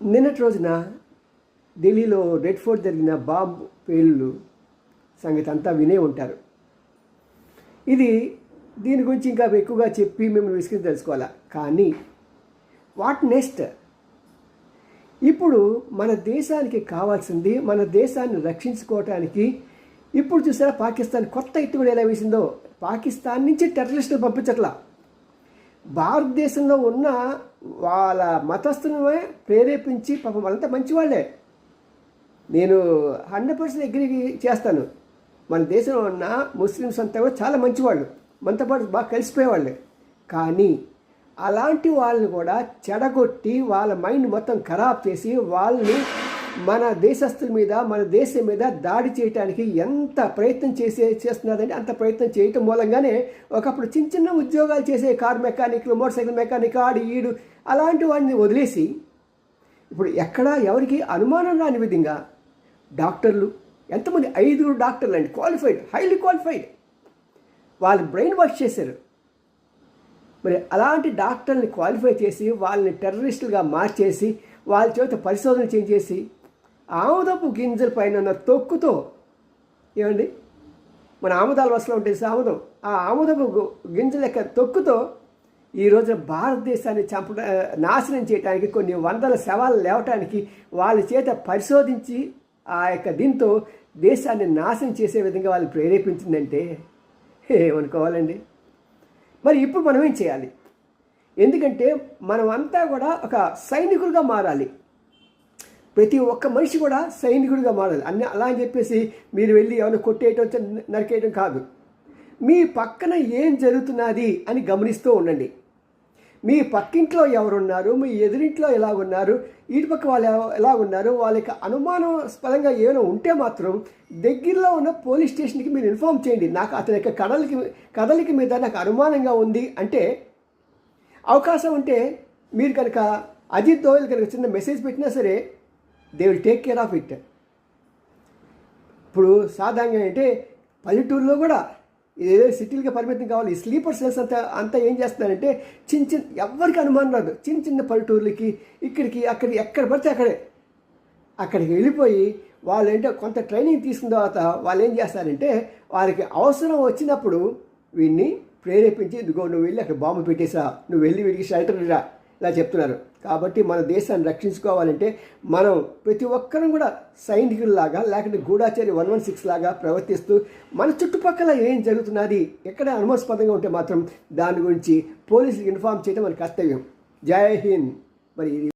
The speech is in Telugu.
నిన్నటి రోజున ఢిల్లీలో రెడ్ ఫోర్ట్ జరిగిన బాంబు పేలుళ్ళు సంగతి అంతా వినే ఉంటారు. ఇది దీని గురించి ఇంకా ఎక్కువగా చెప్పి మిమ్మల్ని విసుకుని తెలుసుకోవాలా? కానీ వాట్ నెక్స్ట్? ఇప్పుడు మన దేశానికి కావాల్సింది మన దేశాన్ని రక్షించుకోవటానికి ఇప్పుడు చూసారా పాకిస్తాన్ కొత్త ఎత్తుగడ ఎలా వేసిందో? పాకిస్తాన్ నుంచి టెర్రరిస్టులు పంపించట్లా. భారతదేశంలో ఉన్న వాళ్ళ మతస్థులమే ప్రేరేపించి పాపం వాళ్ళంతా మంచివాళ్ళే. నేను హండ్రెడ్ పర్సెంట్ అగ్రి చేస్తాను. మన దేశంలో ఉన్న ముస్లిమ్స్ అంతా కూడా చాలా మంచివాళ్ళు. మనతో పాటు బాగా కలిసిపోయేవాళ్ళే. కానీ అలాంటి వాళ్ళని కూడా చెడగొట్టి వాళ్ళ మైండ్ మొత్తం ఖరాబ్ చేసి వాళ్ళని మన దేశస్తుల మీద మన దేశం మీద దాడి చేయటానికి ఎంత ప్రయత్నం చేసే చేస్తున్నారంటే అంత ప్రయత్నం చేయటం మూలంగానే ఒకప్పుడు చిన్న చిన్న ఉద్యోగాలు చేసే కార్ మెకానిక్లు మోటార్ సైకిల్ మెకానిక్ ఆడు ఈడు అలాంటి వాడిని వదిలేసి ఇప్పుడు ఎక్కడ ఎవరికి అనుమానం రాని విధంగా డాక్టర్లు ఎంతమంది ఐదుగురు డాక్టర్లు అండి క్వాలిఫైడ్ హైలీ క్వాలిఫైడ్. వాళ్ళు బ్రెయిన్ వాష్ చేశారు. మరి అలాంటి డాక్టర్ని క్వాలిఫై చేసి వాళ్ళని టెర్రరిస్టులుగా మార్చేసి వాళ్ళ చేత పరిశోధన చేసి ఆముదపు గింజల పైన ఉన్న తొక్కుతో ఏమండి? మన ఆముదాల వసలో ఉంటుంది ఆముదం ఆ ఆముదపు గింజల యొక్క తొక్కుతో ఈ రోజు భారతదేశాన్ని చంప నాశనం చేయడానికి కొన్ని వందల శవాలు లేవటానికి వాళ్ళ చేత పరిశోధించి ఆ యొక్క దీంతో దేశాన్ని నాశనం చేసే విధంగా వాళ్ళు ప్రేరేపించిందంటే ఏమనుకోవాలండి? మరి ఇప్పుడు మనం ఏం చేయాలి? ఎందుకంటే మనమంతా కూడా ఒక సైనికులుగా మారాలి. ప్రతి ఒక్క మనిషి కూడా సైనికుడిగా మారాలి. అన్ని అలా అని చెప్పేసి మీరు వెళ్ళి ఏమైనా కొట్టేయటం నరికేయటం కాదు. మీ పక్కన ఏం జరుగుతున్నది అని గమనిస్తూ ఉండండి. మీ పక్కింట్లో ఎవరున్నారు? మీ ఎదురింట్లో ఎలాగున్నారు? ఇటుపక్క వాళ్ళు ఎలా ఉన్నారు వాళ్ళకి అనుమానాస్పదంగా ఏమైనా ఉంటే మాత్రం దగ్గరలో ఉన్న పోలీస్ స్టేషన్కి మీరు ఇన్ఫామ్ చేయండి. నాకు అతని యొక్క కడలికి కదలిక మీద నాకు అనుమానంగా ఉంది అంటే అవకాశం ఉంటే మీరు కనుక అజిత్ దోయల్ కనుక చిన్న మెసేజ్ పెట్టినా సరే they will take care of it ఇప్పుడు సాధారణంగా అంటే పల్లెటూరులో కూడా ఏదో సిటీలకి పరిమితం కావాలి. ఈ స్లీపర్ సెల్స్ అంతా అంతా ఏం చేస్తున్నారంటే చిన్న చిన్న ఎవరికి అనుమానం రాదు. చిన్న చిన్న పల్లెటూర్లకి ఇక్కడికి అక్కడికి ఎక్కడ పడితే అక్కడే. అక్కడికి వెళ్ళిపోయి వాళ్ళు ఏంటో కొంత ట్రైనింగ్ తీసుకున్న తర్వాత వాళ్ళు ఏం చేస్తారంటే వారికి అవసరం వచ్చినప్పుడు వీడిని ప్రేరేపించి ఇదిగో నువ్వు వెళ్ళి అక్కడ బాంబు పెట్టేసా నువ్వు వెళ్ళి వీడికి షెల్టర్ రా. ఇలా చెప్తున్నారు. కాబట్టి మన దేశాన్ని రక్షించుకోవాలంటే మనం ప్రతి ఒక్కరం కూడా సైనికుల్లాగా లేకుంటే గూఢాచారి వన్ వన్ సిక్స్ లాగా ప్రవర్తిస్తూ మన చుట్టుపక్కల ఏం జరుగుతున్నది ఎక్కడ అనుమానాస్పదంగా ఉంటే మాత్రం దాని గురించి పోలీసులకు ఇన్ఫామ్ చేయడం మన కర్తవ్యం. జై హింద్. మరి ఇది